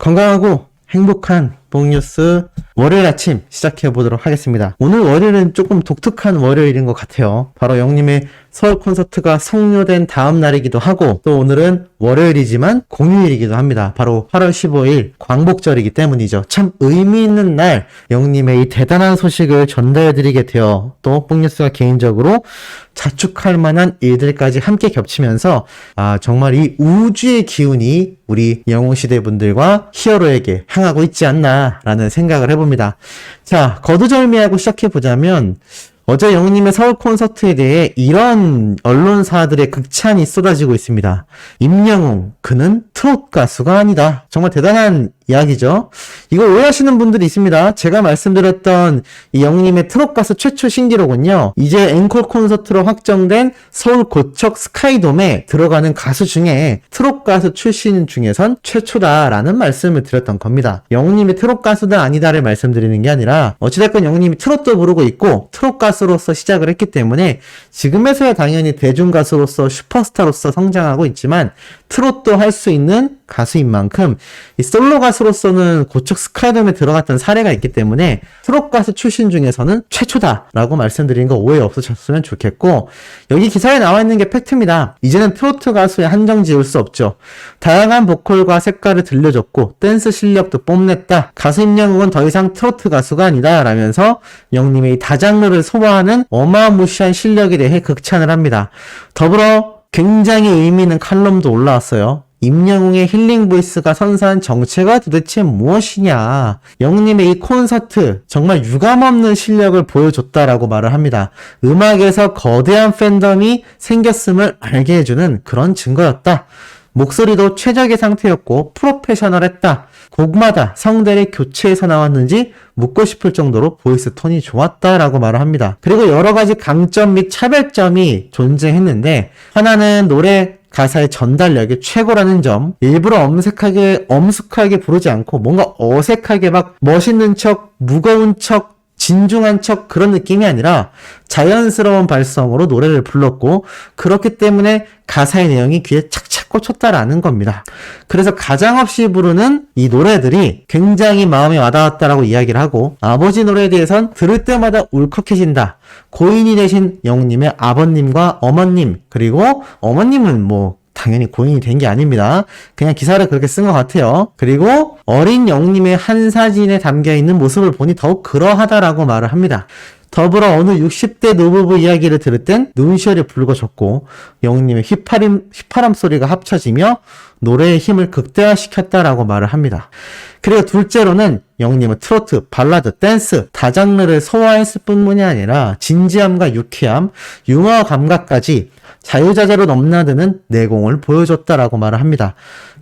건강하고 행복한 복뉴스 월요일 아침 시작해 보도록 하겠습니다. 오늘 월요일은 조금 독특한 월요일인 것 같아요. 바로 영님의 서울 콘서트가 성료된 다음 날이기도 하고 또 오늘은 월요일이지만 공휴일이기도 합니다. 바로 8월 15일 광복절이기 때문이죠. 참 의미 있는 날 영님의 이 대단한 소식을 전달해 드리게 되어 또 복뉴스가 개인적으로 자축할 만한 일들까지 함께 겹치면서 아 정말 이 우주의 기운이 우리 영웅시대 분들과 히어로에게 향하고 있지 않나 라는 생각을 해봅니다. 자 거두절미하고 시작해 보자면 어제 영님의 서울 콘서트에 대해 이런 언론사들의 극찬이 쏟아지고 있습니다. 임영웅, 그는 트롯 가수가 아니다. 정말 대단한 이야기죠. 이거 오해하시는 분들이 있습니다. 제가 말씀드렸던 이 영님의 트롯 가수 최초 신기록은요. 이제 앵콜 콘서트로 확정된 서울 고척 스카이돔에 들어가는 가수 중에 트롯 가수 출신 중에선 최초다라는 말씀을 드렸던 겁니다. 영님이 트롯 가수다 아니다를 말씀드리는 게 아니라 어찌됐건 영님이 트롯도 부르고 있고 트롯 가수 로서 시작을 했기 때문에 지금에서야 당연히 대중 가수로서 슈퍼스타로서 성장하고 있지만 트롯도 할 수 있는 가수인 만큼 이 솔로 가수로서는 고척 스카이돔에 들어갔던 사례가 있기 때문에 트롯 가수 출신 중에서는 최초다라고 말씀드린 거 오해 없으셨으면 좋겠고 여기 기사에 나와 있는 게 팩트입니다. 이제는 트로트 가수에 한정 지을 수 없죠. 다양한 보컬과 색깔을 들려줬고 댄스 실력도 뽐냈다. 가수 임영웅은 더 이상 트로트 가수가 아니다 라면서 영님의 이 다장르를 소화하는 어마무시한 실력에 대해 극찬을 합니다. 더불어 굉장히 의미 있는 칼럼도 올라왔어요. 임영웅의 힐링 보이스가 선사한 정체가 도대체 무엇이냐. 영님의 이 콘서트 정말 유감없는 실력을 보여줬다라고 말을 합니다. 음악에서 거대한 팬덤이 생겼음을 알게 해주는 그런 증거였다. 목소리도 최적의 상태였고 프로페셔널했다. 곡마다 성대를 교체해서 나왔는지 묻고 싶을 정도로 보이스 톤이 좋았다라고 말을 합니다. 그리고 여러 가지 강점 및 차별점이 존재했는데 하나는 노래 가사의 전달력이 최고라는 점, 일부러 엄색하게, 엄숙하게 부르지 않고 뭔가 어색하게 막 멋있는 척, 무거운 척, 진중한 척 그런 느낌이 아니라 자연스러운 발성으로 노래를 불렀고 그렇기 때문에 가사의 내용이 귀에 착착 꽂혔다라는 겁니다. 그래서 가장 없이 부르는 이 노래들이 굉장히 마음에 와닿았다라고 이야기를 하고 아버지 노래에 대해선 들을 때마다 울컥해진다. 고인이 되신 영님의 아버님과 어머님 그리고 어머님은 뭐 당연히 고인이 된 게 아닙니다. 그냥 기사를 그렇게 쓴 것 같아요. 그리고 어린 영님의 한 사진에 담겨 있는 모습을 보니 더욱 그러하다라고 말을 합니다. 더불어 어느 60대 노부부 이야기를 들을 땐 눈시울이 붉어졌고 영님의 휘파람, 휘파람 소리가 합쳐지며 노래의 힘을 극대화시켰다라고 말을 합니다. 그리고 둘째로는 영님은 트로트, 발라드, 댄스, 다 장르를 소화했을 뿐만이 아니라 진지함과 유쾌함, 유머 감각까지 자유자재로 넘나드는 내공을 보여줬다라고 말을 합니다.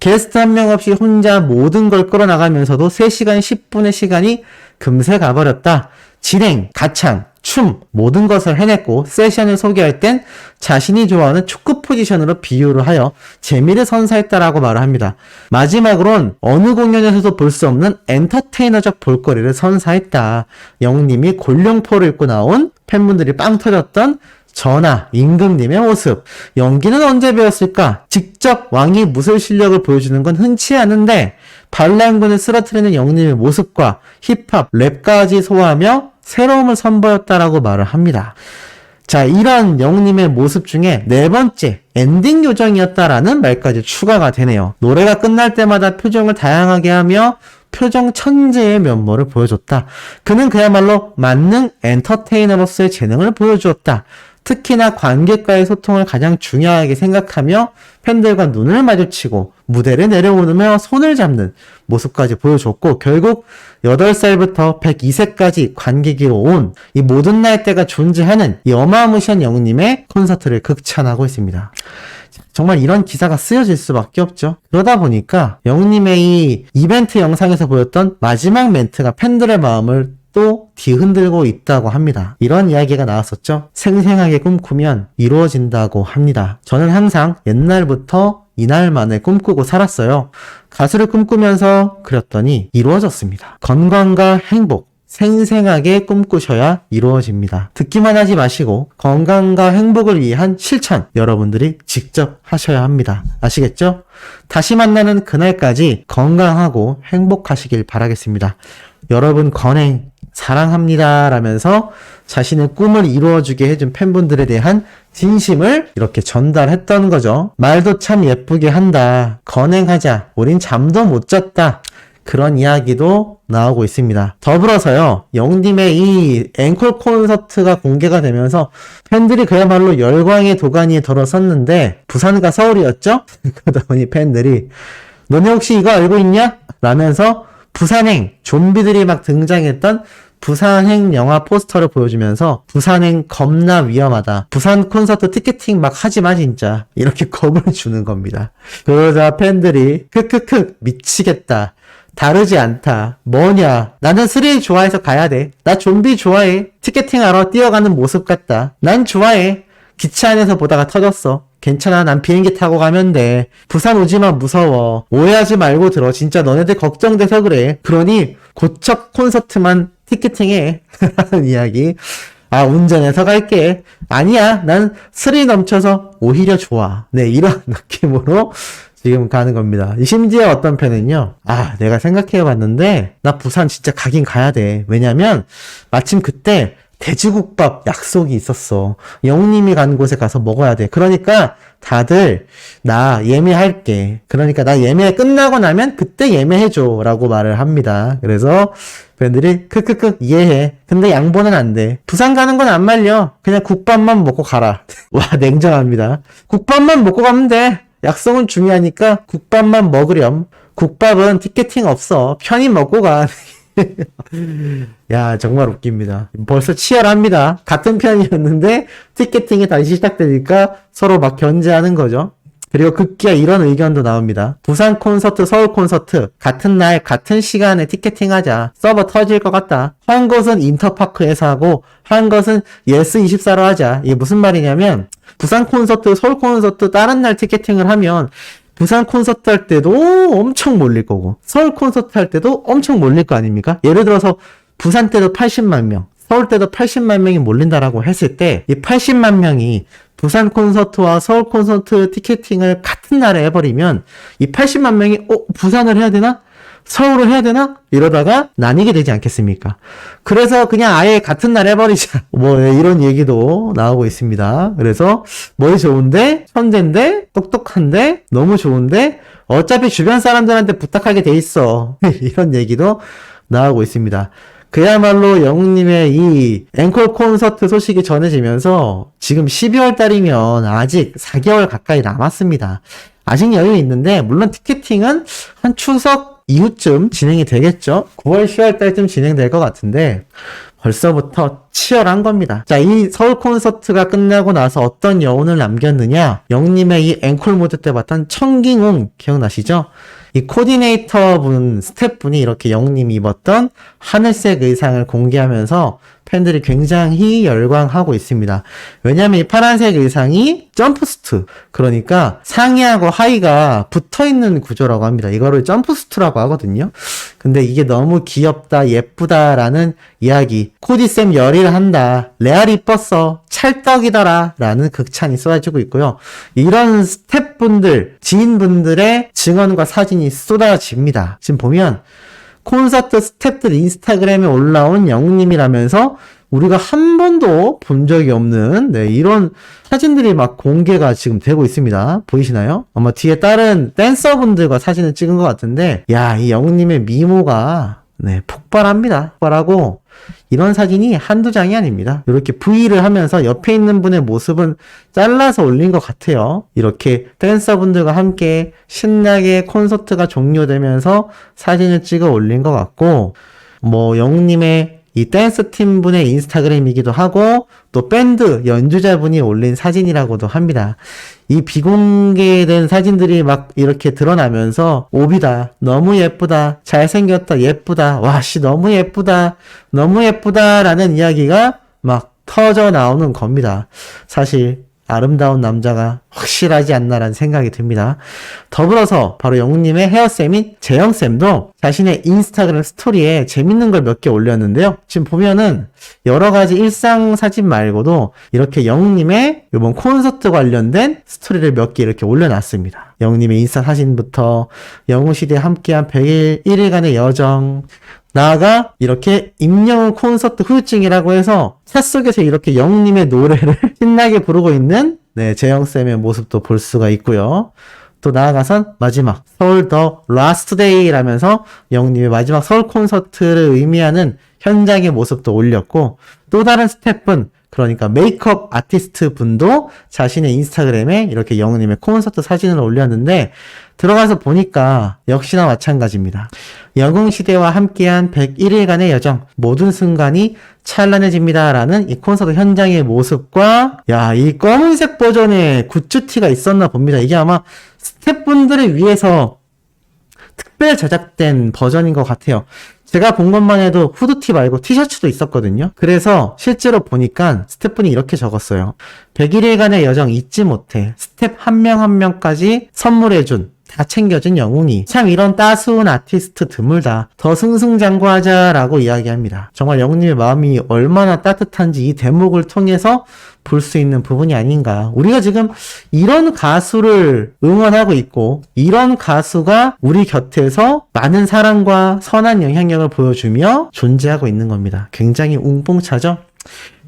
게스트 한 명 없이 혼자 모든 걸 끌어나가면서도 3시간 10분의 시간이 금세 가버렸다. 진행, 가창, 춤, 모든 것을 해냈고 세션을 소개할 땐 자신이 좋아하는 축구 포지션으로 비유를 하여 재미를 선사했다라고 말을 합니다. 마지막으론 어느 공연에서도 볼 수 없는 엔터테 이너적 볼거리를 선사했다. 영님이 골룡포를 입고 나온 팬분들이 빵 터졌던 전하, 임금님의 모습. 연기는 언제 배웠을까? 직접 왕이 무술 실력을 보여주는 건 흔치 않은데, 반란군을 쓰러뜨리는 영님의 모습과 힙합, 랩까지 소화하며 새로움을 선보였다라고 말을 합니다. 자, 이런 영님의 모습 중에 네 번째, 엔딩 요정이었다라는 말까지 추가가 되네요. 노래가 끝날 때마다 표정을 다양하게 하며 표정 천재의 면모를 보여줬다. 그는 그야말로 만능 엔터테이너로서의 재능을 보여주었다. 특히나 관객과의 소통을 가장 중요하게 생각하며 팬들과 눈을 마주치고 무대를 내려오며 손을 잡는 모습까지 보여줬고 결국 8살부터 102세까지 관객으로 온 이 모든 나이대가 존재하는 이 어마무시한 영님의 콘서트를 극찬하고 있습니다. 정말 이런 기사가 쓰여질 수밖에 없죠. 그러다 보니까 영님의 이 이벤트 영상에서 보였던 마지막 멘트가 팬들의 마음을 또 뒤흔들고 있다고 합니다. 이런 이야기가 나왔었죠. 생생하게 꿈꾸면 이루어진다고 합니다. 저는 항상 옛날부터 이날만을 꿈꾸고 살았어요. 가수를 꿈꾸면서 그렸더니 이루어졌습니다. 건강과 행복, 생생하게 꿈꾸셔야 이루어집니다. 듣기만 하지 마시고 건강과 행복을 위한 실천 여러분들이 직접 하셔야 합니다. 아시겠죠? 다시 만나는 그날까지 건강하고 행복하시길 바라겠습니다. 여러분 건행 사랑합니다 라면서 자신의 꿈을 이루어주게 해준 팬분들에 대한 진심을 이렇게 전달했던 거죠. 말도 참 예쁘게 한다. 건행하자. 우린 잠도 못 잤다. 그런 이야기도 나오고 있습니다. 더불어서요, 영님의 이 앵콜 콘서트가 공개가 되면서 팬들이 그야말로 열광의 도가니에 들어섰는데, 부산과 서울이었죠? 그러다 보니 팬들이, 너네 혹시 이거 알고 있냐? 라면서 부산행, 좀비들이 막 등장했던 부산행 영화 포스터를 보여주면서 부산행 겁나 위험하다. 부산 콘서트 티켓팅 막 하지 마 진짜. 이렇게 겁을 주는 겁니다. 그러자 팬들이 크크크 미치겠다. 다르지 않다. 뭐냐? 나는 스릴 좋아해서 가야 돼. 나 좀비 좋아해. 티켓팅하러 뛰어가는 모습 같다. 난 좋아해. 기차 안에서 보다가 터졌어. 괜찮아. 난 비행기 타고 가면 돼. 부산 오지마 무서워. 오해하지 말고 들어. 진짜 너네들 걱정돼서 그래. 그러니 고척 콘서트만 티켓팅해. 라는 이야기. 아, 운전해서 갈게. 아니야. 난 스릴 넘쳐서 오히려 좋아. 네, 이런 느낌으로 지금 가는 겁니다. 심지어 어떤 편은요. 아, 내가 생각해 봤는데, 나 부산 진짜 가긴 가야 돼. 왜냐면, 마침 그때 돼지국밥 약속이 있었어. 영님이 간 곳에 가서 먹어야 돼. 그러니까 다들 나 예매할게. 그러니까 나 예매 끝나고 나면 그때 예매해줘. 라고 말을 합니다. 그래서 팬들이 크크크 이해해. 근데 양보는 안 돼. 부산 가는 건 안 말려. 그냥 국밥만 먹고 가라. 와, 냉정합니다. 국밥만 먹고 가면 돼. 약속은 중요하니까 국밥만 먹으렴. 국밥은 티켓팅 없어. 편히 먹고 가. 야, 정말 웃깁니다. 벌써 치열합니다. 같은 편이었는데, 티켓팅이 다시 시작되니까 서로 막 견제하는 거죠. 그리고 급기야 이런 의견도 나옵니다. 부산 콘서트, 서울 콘서트, 같은 날, 같은 시간에 티켓팅 하자. 서버 터질 것 같다. 한 곳은 인터파크에서 하고, 한 것은 예스24로 하자. 이게 무슨 말이냐면, 부산 콘서트, 서울 콘서트 다른 날 티켓팅을 하면, 부산 콘서트 할 때도 엄청 몰릴 거고, 서울 콘서트 할 때도 엄청 몰릴 거 아닙니까? 예를 들어서, 부산 때도 80만 명, 서울 때도 80만 명이 몰린다라고 했을 때, 이 80만 명이 부산 콘서트와 서울 콘서트 티켓팅을 같은 날에 해버리면, 이 80만 명이, 어, 부산을 해야 되나? 서울을 해야 되나? 이러다가 나뉘게 되지 않겠습니까? 그래서 그냥 아예 같은 날 해버리자. 뭐, 이런 얘기도 나오고 있습니다. 그래서, 뭘 좋은데? 천재인데? 똑똑한데? 너무 좋은데? 어차피 주변 사람들한테 부탁하게 돼 있어. 이런 얘기도 나오고 있습니다. 그야말로 영웅님의 이 앵콜 콘서트 소식이 전해지면서 지금 12월 달이면 아직 4개월 가까이 남았습니다. 아직 여유 있는데, 물론 티켓팅은 한 추석 이후쯤 진행이 되겠죠? 9월, 10월 달쯤 진행될 것 같은데, 벌써부터 치열한 겁니다. 자, 이 서울 콘서트가 끝나고 나서 어떤 여운을 남겼느냐? 영님의 이 앵콜 모드 때 봤던 청킹웅 기억나시죠? 이 코디네이터 분, 스태프분이 이렇게 영님이 입었던 하늘색 의상을 공개하면서 팬들이 굉장히 열광하고 있습니다. 왜냐면 이 파란색 의상이 점프스트. 그러니까 상의하고 하의가 붙어 있는 구조라고 합니다. 이거를 점프스트라고 하거든요. 근데 이게 너무 귀엽다, 예쁘다라는 이야기. 코디쌤 열일 한다. 레알 이뻤어. 찰떡이더라. 라는 극찬이 쏟아지고 있고요. 이런 스태프분들, 지인분들의 증언과 사진이 쏟아집니다. 지금 보면 콘서트 스탭들 인스타그램에 올라온 영웅님이라면서 우리가 한 번도 본 적이 없는 네, 이런 사진들이 막 공개가 지금 되고 있습니다. 보이시나요? 아마 뒤에 다른 댄서분들과 사진을 찍은 것 같은데 야, 이 영웅님의 미모가 네, 폭발합니다. 폭발하고 이런 사진이 한두 장이 아닙니다. 이렇게 V를 하면서 옆에 있는 분의 모습은 잘라서 올린 것 같아요. 이렇게 댄서분들과 함께 신나게 콘서트가 종료되면서 사진을 찍어 올린 것 같고, 뭐, 영웅님의 이 댄스 팀 분의 인스타그램이기도 하고, 또 밴드 연주자분이 올린 사진이라고도 합니다. 이 비공개된 사진들이 막 이렇게 드러나면서 오비다 너무 예쁘다 잘생겼다 예쁘다 와씨 너무 예쁘다 너무 예쁘다라는 이야기가 막 터져 나오는 겁니다. 사실 아름다운 남자가 확실하지 않나라는 생각이 듭니다. 더불어서 바로 영웅님의 헤어쌤인 재영쌤도 자신의 인스타그램 스토리에 재밌는 걸 몇 개 올렸는데요. 지금 보면은 여러 가지 일상 사진 말고도 이렇게 영웅님의 이번 콘서트 관련된 스토리를 몇 개 이렇게 올려놨습니다. 영웅님의 인스타 사진부터 영웅시대에 함께한 100일 1일간의 여정, 나아가 이렇게 임영웅 콘서트 후유증이라고 해서 차 속에서 이렇게 영웅님의 노래를 신나게 부르고 있는 네, 재영쌤의 모습도 볼 수가 있고요. 또 나아가선 마지막 서울 더 라스트 데이라면서 영웅님의 마지막 서울 콘서트를 의미하는 현장의 모습도 올렸고 또 다른 스태프분 그러니까 메이크업 아티스트 분도 자신의 인스타그램에 이렇게 영웅님의 콘서트 사진을 올렸는데 들어가서 보니까 역시나 마찬가지입니다. 영웅시대와 함께한 101일간의 여정, 모든 순간이 찬란해집니다라는 이 콘서트 현장의 모습과, 야, 이 검은색 버전의 굿즈티가 있었나 봅니다. 이게 아마 스태프분들을 위해서 특별 제작된 버전인 것 같아요. 제가 본 것만 해도 후드티 말고 티셔츠도 있었거든요. 그래서 실제로 보니까 스태프분이 이렇게 적었어요. 101일간의 여정 잊지 못해 스텝 한 명 한 명까지 선물해준 다 챙겨준 영웅이 참 이런 따스운 아티스트 드물다 더 승승장구하자라고 이야기합니다. 정말 영웅님의 마음이 얼마나 따뜻한지 이 대목을 통해서 볼 수 있는 부분이 아닌가. 우리가 지금 이런 가수를 응원하고 있고 이런 가수가 우리 곁에서 많은 사랑과 선한 영향력을 보여주며 존재하고 있는 겁니다. 굉장히 웅뽕차죠?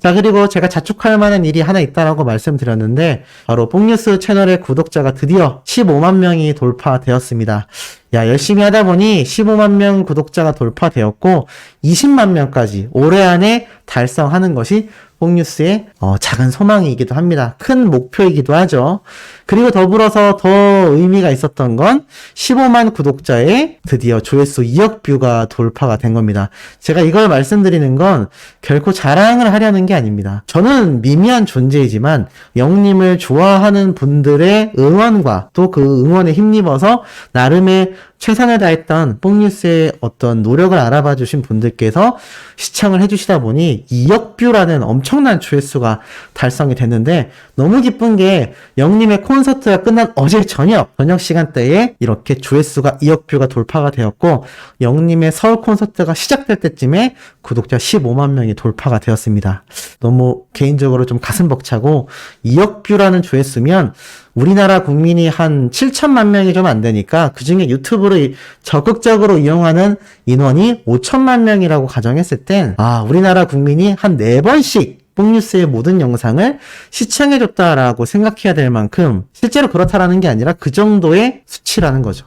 자, 그리고 제가 자축할 만한 일이 하나 있다라고 말씀드렸는데, 바로 뽕뉴스 채널의 구독자가 드디어 15만 명이 돌파되었습니다. 야, 열심히 하다 보니 15만 명 구독자가 돌파되었고, 20만 명까지 올해 안에 달성하는 것이 뽕뉴스의 어, 작은 소망이기도 합니다. 큰 목표이기도 하죠. 그리고 더불어서 더 의미가 있었던 건 15만 구독자의 드디어 조회수 2억 뷰가 돌파가 된 겁니다. 제가 이걸 말씀드리는 건 결코 자랑을 하려는 게 아닙니다. 저는 미미한 존재이지만 영님을 좋아하는 분들의 응원과 또 그 응원에 힘입어서 나름의 최선을 다했던 뽕뉴스의 어떤 노력을 알아봐 주신 분들께서 시청을 해주시다 보니 2억 뷰라는 엄청난 조회수가 달성이 됐는데 너무 기쁜 게 영님의 콘서트가 끝난 어제 저녁 저녁 시간대에 이렇게 조회수가 2억 뷰가 돌파가 되었고 영님의 서울 콘서트가 시작될 때쯤에 구독자 15만 명이 돌파가 되었습니다. 너무 개인적으로 좀 가슴 벅차고 2억 뷰라는 조회수면 우리나라 국민이 한 7천만 명이 좀 안 되니까 그 중에 유튜브를 적극적으로 이용하는 인원이 5천만 명이라고 가정했을 땐, 아, 우리나라 국민이 한 4번씩 뽕뉴스의 모든 영상을 시청해줬다라고 생각해야 될 만큼 실제로 그렇다라는 게 아니라 그 정도의 수치라는 거죠.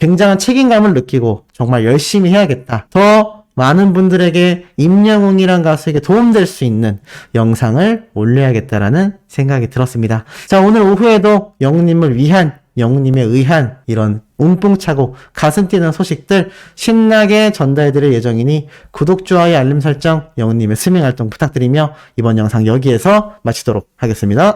굉장한 책임감을 느끼고 정말 열심히 해야겠다. 더 많은 분들에게 임영웅이란 가수에게 도움될 수 있는 영상을 올려야겠다라는 생각이 들었습니다. 자, 오늘 오후에도 영웅님을 위한 영웅님에 의한 이런 웅뽕차고 가슴 뛰는 소식들 신나게 전달해드릴 예정이니 구독, 좋아요, 알림 설정, 영웅님의 스밍 활동 부탁드리며 이번 영상 여기에서 마치도록 하겠습니다.